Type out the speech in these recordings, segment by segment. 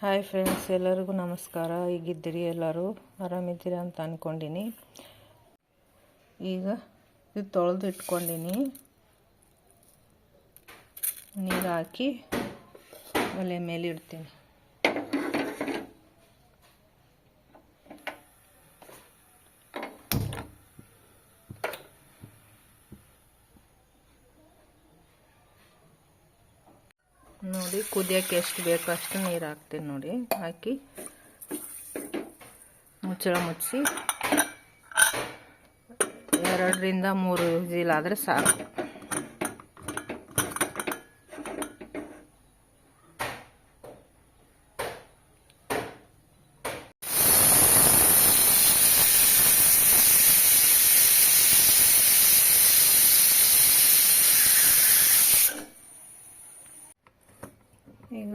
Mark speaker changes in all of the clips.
Speaker 1: Hi friends ಎಲ್ಲರಿಗೂ ನಮಸ್ಕಾರ. ಈಗಿದ್ದೀರಿ ಎಲ್ಲರೂ? ಆರಾಮಿದ್ದೀರಾ ಅಂತ ಅಂದ್ಕೊಂಡಿನಿ ಈಗ ಇದು ತೊಳೆದು ಇಟ್ಕೊಂಡಿನಿ ನೀರು ಹಾಕಿ ಒಲೆ ಮೇಲೆ ಇಡ್ತೀನಿ ನೋಡಿ, ಕುದಿಯೋಕ್ಕೆ ಎಷ್ಟು ಬೇಕೋ ಅಷ್ಟು ನೀರು ಹಾಕ್ತೀನಿ ನೋಡಿ. ಹಾಕಿ ಮುಚ್ಚಳ ಮುಚ್ಚಿ, ಎರಡರಿಂದ ಮೂರು ವಿಜಿಲ್ ಆದರೆ ಸಾಕು.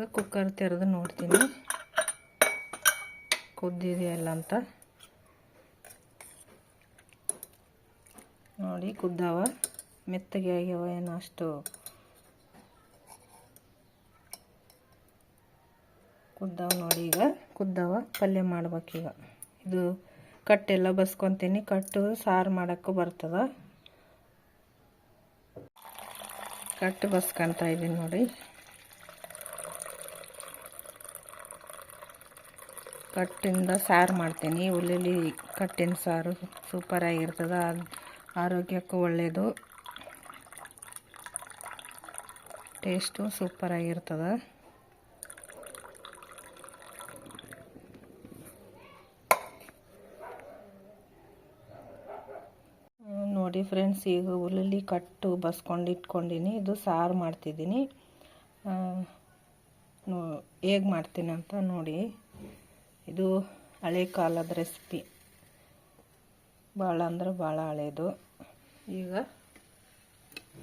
Speaker 1: ಈಗ ಕುಕ್ಕರ್ ತೆರೆದು ನೋಡ್ತೀನಿ. ಕುದ್ದಿದೆಯಲ್ಲ ಅಂತ. ನೋಡಿ, ಕುದ್ದಾವ. ಮೆತ್ತಗೆ ಆಗ್ಯಾವ ಏನು ಅಷ್ಟು. ಕುದ್ದಾವ ನೋಡಿ ಈಗ. ಕುದ್ದಾವ ಪಲ್ಯ ಮಾಡ್ಬೇಕೀಗ ಇದು ಕಟ್ಟೆಲ್ಲ ಬಸ್ಕೊತೀನಿ. ಕಟ್ಟು ಸಾರು ಮಾಡೋಕ್ಕೂ ಬರ್ತದ. ಕಟ್ಟು ಬಸ್ಕೊತಾ ಇದ್ದೀನಿ ನೋಡಿ. ಕಟ್ಟಿಂದ ಸಾರು ಮಾಡ್ತೀನಿ. ಹುಲಿಲಿ ಕಟ್ಟಿನ ಸಾರು ಸೂಪರಾಗಿರ್ತದೆ ಅದು ಆರೋಗ್ಯಕ್ಕೂ ಒಳ್ಳೆಯದು ಟೇಸ್ಟು ಸೂಪರಾಗಿರ್ತದೆ ನೋಡಿ ಫ್ರೆಂಡ್ಸ್ ಈಗ ಉಳ್ಳುಳ್ಳಿ ಕಟ್ಟು ಬಸ್ಕೊಂಡು ಇಟ್ಕೊಂಡಿನಿ. ಇದು ಸಾರು ಮಾಡ್ತಿದ್ದೀನಿ. ಹೇಗೆ ಮಾಡ್ತೀನಿ ಅಂತ ನೋಡಿ. ಇದು ಹಳೆ ಕಾಲದ ರೆಸಿಪಿ. ಭಾಳ ಅಂದ್ರೆ ಭಾಳ ಹಳೇದು. ಈಗ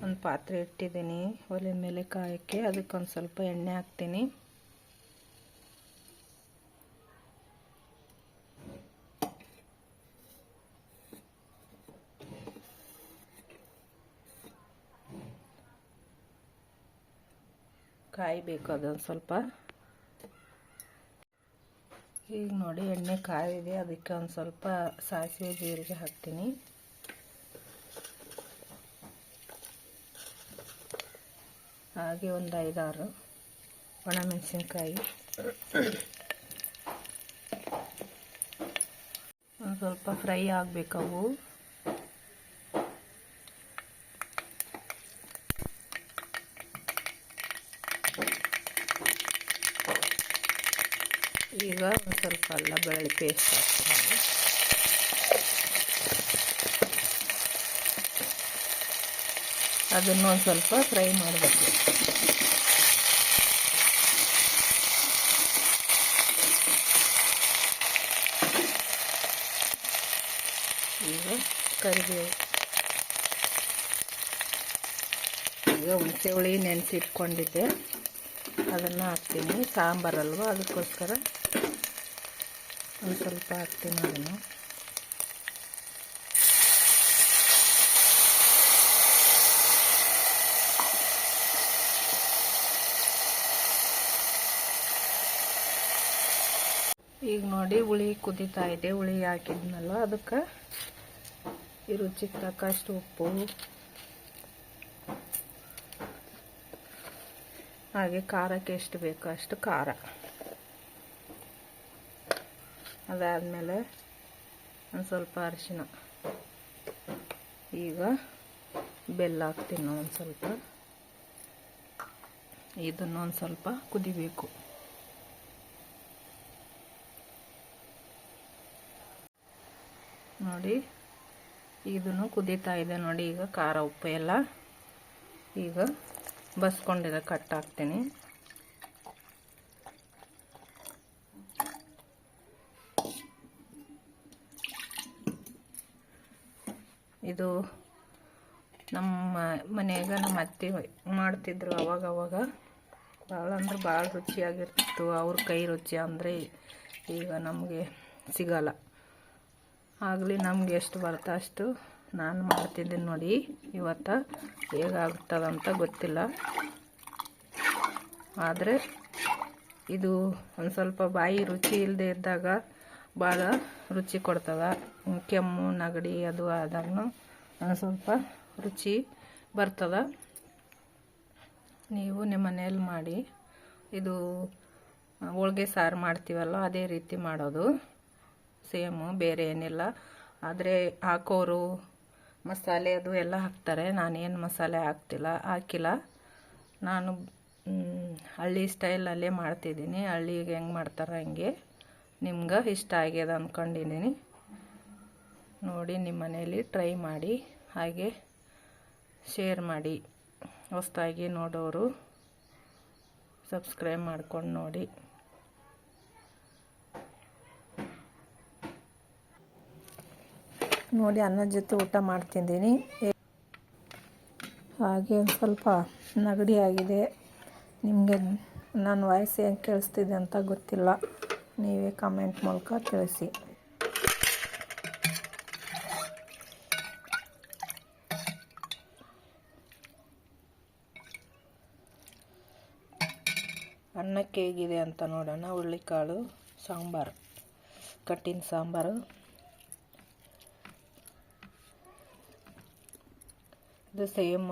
Speaker 1: ಒಂದು ಪಾತ್ರೆ ಇಟ್ಟಿದ್ದೀನಿ. ಒಲೆ ಮೇಲೆ ಕಾಯೋಕ್ಕೆ ಅದಕ್ಕೊಂದು ಸ್ವಲ್ಪ ಎಣ್ಣೆ ಹಾಕ್ತೀನಿ. ಕಾಯಬೇಕು ಅದೊಂದು ಸ್ವಲ್ಪ. ಈಗ ನೋಡಿ ಎಣ್ಣೆ ಕಾಯಿದೆ, ಅದಕ್ಕೆ ಒಂದು ಸ್ವಲ್ಪ ಸಾಸಿವೆ ಜೀರಿಗೆ ಹಾಕ್ತೀನಿ. ಹಾಗೆ ಒಂದು ಐದಾರು ಒಣಮೆಣಸಿನ್ಕಾಯಿ. ಒಂದು ಸ್ವಲ್ಪ ಫ್ರೈ ಆಗಬೇಕವು ಈಗ ಒಂದು ಸ್ವಲ್ಪ ಅಲ್ಲ, ಬೆಳ್ಳುಳ್ಳಿ ಪೇಸ್ಟ್ ಹಾಕ್ತೀನಿ ಅದನ್ನು ಒಂದು ಸ್ವಲ್ಪ ಫ್ರೈ ಮಾಡಬೇಕು. ಈಗ ಕರಿಬೇವು. ಈಗ ಹುಣಸೆ ಹುಳಿ ನೆನೆಸಿಟ್ಕೊಂಡಿದ್ದೆ. ಅದನ್ನು ಹಾಕ್ತೀನಿ. ಸಾಂಬಾರಲ್ವ ಅದಕ್ಕೋಸ್ಕರ ಒಂದು ಸ್ವಲ್ಪ ಹಾಕ್ತೀನಿ ಅದನ್ನು. ಈಗ ನೋಡಿ ಹುಳಿ ಕುದೀತಾ ಇದೆ, ಹುಳಿ ಹಾಕಿದ್ನಲ್ಲ, ಅದಕ್ಕೆ ಈ ರುಚಿಗೆ ತಕ್ಕಷ್ಟು ಉಪ್ಪು. ಹಾಗೆ ಖಾರಕ್ಕೆ ಎಷ್ಟು ಬೇಕೋ ಅಷ್ಟು ಖಾರ. ಅದಾದಮೇಲೆ ಒಂದು ಸ್ವಲ್ಪ ಅರಿಶಿನ. ಈಗ ಬೆಲ್ಲ ಹಾಕ್ತೀನಿ ಒಂದು ಸ್ವಲ್ಪ. ಇದನ್ನು ಒಂದು ಸ್ವಲ್ಪ ಕುದಿಬೇಕು. ನೋಡಿ, ಇದನ್ನು ಕುದೀತಾ ಇದೆ ನೋಡಿ, ಈಗ ಖಾರ ಉಪ್ಪು ಎಲ್ಲ. ಈಗ ಬಸ್ಕೊಂಡಿರೋ ಕಟ್ ಹಾಕ್ತೀನಿ. ಇದು ನಮ್ಮ ಮನೆಯಾಗ ನಮ್ಮ ಅತ್ತೆ ಮಾಡ್ತಿದ್ರು ಅವಾಗ ಅವಾಗ. ಭಾಳ ಅಂದ್ರೆ ಭಾಳ ರುಚಿಯಾಗಿರ್ತಿತ್ತು. ಅವ್ರ ಕೈ ರುಚಿ ಅಂದರೆ ಈಗ ನಮಗೆ ಸಿಗಲ್ಲ. ಆಗಲಿ ನಮ್ಗೆ ಎಷ್ಟು ಬರುತ್ತೋ ಅಷ್ಟು ನಾನು ಮಾಡ್ತಿದ್ದೀನಿ ನೋಡಿ. ಇವತ್ತು ಹೇಗಾಗ್ತದಂತ ಗೊತ್ತಿಲ್ಲ. ಆದರೆ ಇದು ಒಂದು ಸ್ವಲ್ಪ ಬಾಯಿ ರುಚಿ ಇಲ್ಲದೆ ಇದ್ದಾಗ ಭಾಳ ರುಚಿ ಕೊಡ್ತದೆ. ಕೆಮ್ಮು, ನೆಗಡಿ ಅದು ಆದಾಗೂ ಸ್ವಲ್ಪ ರುಚಿ ಬರ್ತದೆ. ನೀವು ನಿಮ್ಮ ಮನೆಯಲ್ಲಿ ಮಾಡಿ, ಇದು ಹೋಳ್ಗೆ ಸಾರು ಮಾಡ್ತೀವಲ್ಲ, ಅದೇ ರೀತಿ ಮಾಡೋದು. ಸೇಮು, ಬೇರೆ ಏನಿಲ್ಲ. ಆದರೆ ಹಾಕೋರು, ಮಸಾಲೆ ಅದು ಎಲ್ಲ ಹಾಕ್ತಾರೆ. ನಾನೇನು ಮಸಾಲೆ ಹಾಕ್ತಿಲ್ಲ, ಹಾಕಿಲ್ಲ. ನಾನು ಹಳ್ಳಿ ಸ್ಟೈಲಲ್ಲೇ ಮಾಡ್ತಿದ್ದೀನಿ. ಹಳ್ಳಿಗೆ ಹೆಂಗೆ ಮಾಡ್ತಾರೆ ಹಂಗೆ. ನಿಮ್ಗೆ ಇಷ್ಟ ಆಗ್ಯದ ಅಂದ್ಕೊಂಡಿದ್ದೀನಿ ನೋಡಿ ನಿಮ್ಮ ಮನೆಯಲ್ಲಿ ಟ್ರೈ ಮಾಡಿ, ಹಾಗೆ ಶೇರ್ ಮಾಡಿ. ಹೊಸ್ತಾಗಿ ನೋಡೋರು ಸಬ್ಸ್ಕ್ರೈಬ್ ಮಾಡ್ಕೊಂಡು ನೋಡಿ. ನೋಡಿ ಅನ್ನದ ಜೊತೆ ಊಟ ಮಾಡ್ತಿದ್ದೀನಿ. ಹಾಗೆ ಒಂದು ಸ್ವಲ್ಪ ನೆಗಡಿ ಆಗಿದೆ. ನಿಮಗೆ ನನ್ನ ವಾಯ್ಸ್ ಹೆಂಗೆ ಕೇಳಿಸ್ತಿದೆ ಅಂತ ಗೊತ್ತಿಲ್ಲ. ನೀವೇ ಕಮೆಂಟ್ ಮೂಲಕ ತಿಳಿಸಿ. ಅನ್ನಕ್ಕೆ ಹೇಗಿದೆ ಅಂತ ನೋಡೋಣ. ಹುಳ್ಳಿಕಾಳು ಸಾಂಬಾರು. ಕಟ್ಟಿನ ಸಾಂಬಾರು. ಇದು ಸೇಮ್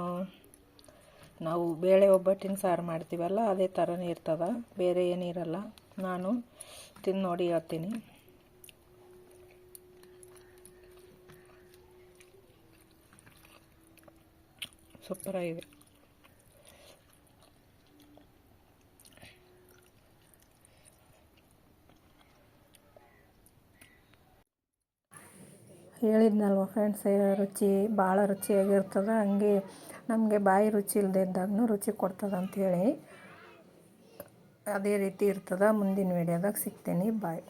Speaker 1: ನಾವು ಬೇಳೆ ಒಬ್ಬಟ್ಟಿನ ಸಾರು ಮಾಡ್ತೀವಲ್ಲ, ಅದೇ ಥರನೇ ಇರ್ತದೆ. ಬೇರೆ ಏನಿರಲ್ಲ. ನಾನು ತಿಂದು ನೋಡಿ, ಹೇಳ್ತೀನಿ. ಸೂಪರಾಗಿದೆ ಹೇಳಿದ್ನಲ್ವ ಫ್ರೆಂಡ್ಸ್ ರುಚಿ ಭಾಳ ರುಚಿಯಾಗಿರ್ತದೆ, ಹಂಗೆ ನಮಗೆ ಬಾಯಿ ರುಚಿ ಇಲ್ಲದೆ ಇದ್ದಾಗೂ ರುಚಿ ಕೊಡ್ತದೆ ಅಂಥೇಳಿ ಅದೇ ರೀತಿ ಇರ್ತದೆ. ಮುಂದಿನ ವೀಡಿಯೋದಾಗ ಸಿಗ್ತೀನಿ. ಬಾಯ್